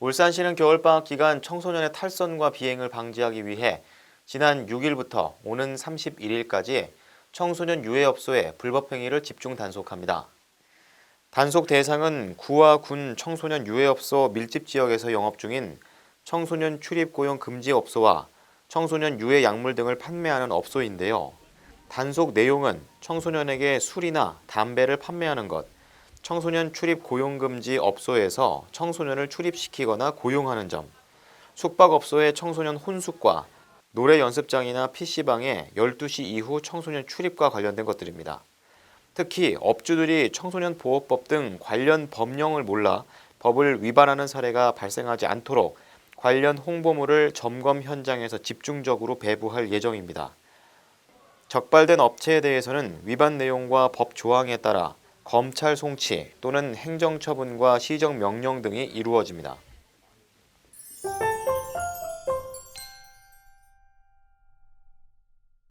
울산시는 겨울방학 기간 청소년의 탈선과 비행을 방지하기 위해 지난 6일부터 오는 31일까지 청소년 유해업소의 불법행위를 집중 단속합니다. 단속 대상은 구와 군 청소년 유해업소 밀집 지역에서 영업 중인 청소년 출입 고용 금지 업소와 청소년 유해 약물 등을 판매하는 업소인데요. 단속 내용은 청소년에게 술이나 담배를 판매하는 것, 청소년 출입 고용 금지 업소에서 청소년을 출입시키거나 고용하는 점, 숙박업소의 청소년 혼숙과 노래 연습장이나 PC방에 12시 이후 청소년 출입과 관련된 것들입니다. 특히 업주들이 청소년 보호법 등 관련 법령을 몰라 법을 위반하는 사례가 발생하지 않도록 관련 홍보물을 점검 현장에서 집중적으로 배부할 예정입니다. 적발된 업체에 대해서는 위반 내용과 법 조항에 따라 검찰 송치 또는 행정처분과 시정 명령 등이 이루어집니다.